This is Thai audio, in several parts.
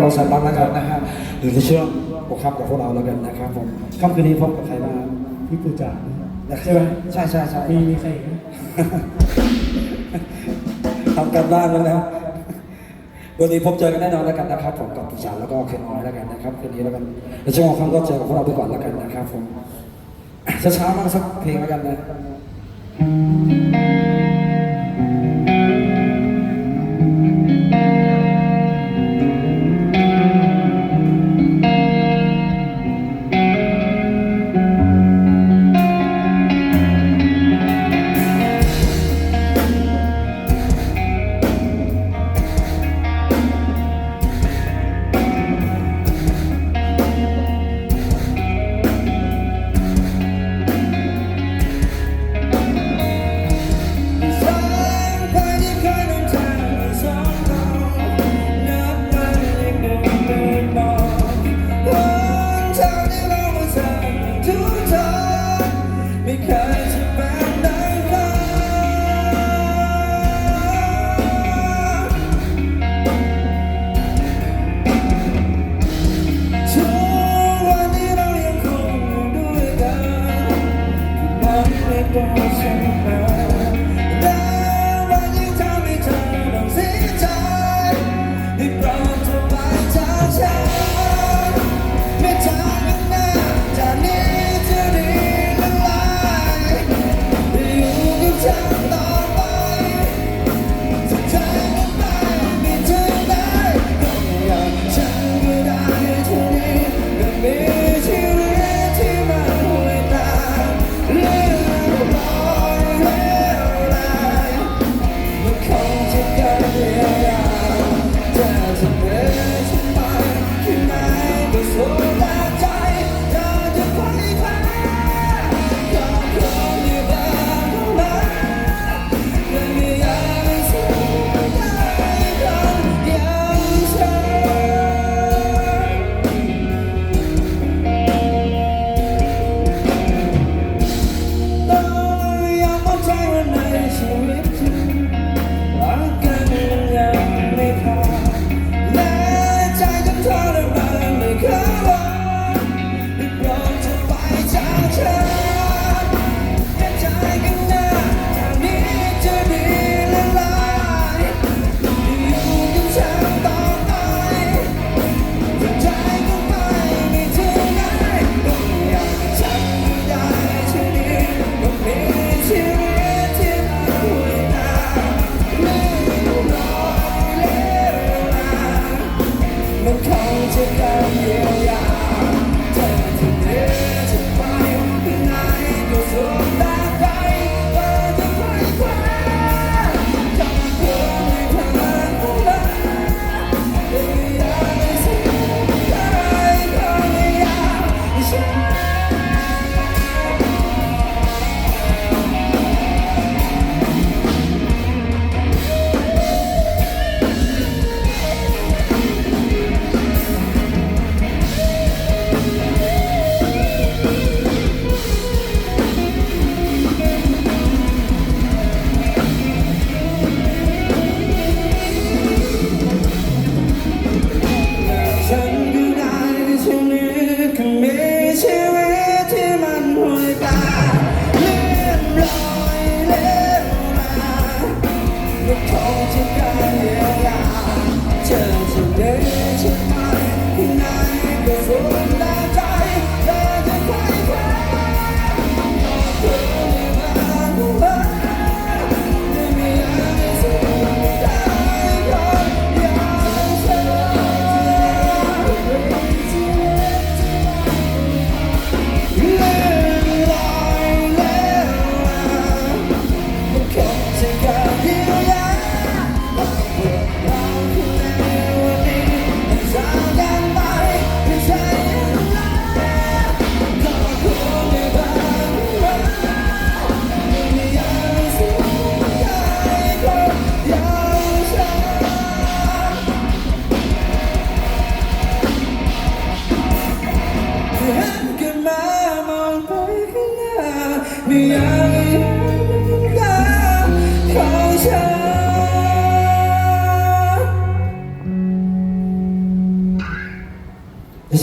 เราสันบัติแล้วกันนะฮะหรือจะเชื่อมปกครับกับพวกเราแล้วกันนะครับผมค่ำคืนนี้พบกับใครบ้างพี่ปูจ่าใช่ไหมใช่ใช่ใช่มีมีใครทำกันบ้านแล้วนะวันนี้พบเจอกันแน่นอนแล้วกันนะครับผมกับปูจ่าแล้วก็เคนน้อยแล้วกันนะครับคืนนี้แล้วกันในช่วงค่ำก็เจอกับพวกเราไปก่อนแล้วกันนะครับผมช้าๆมากสักเพลงแล้วกันนะ take out the. oh 感开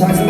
ช้าๆสิ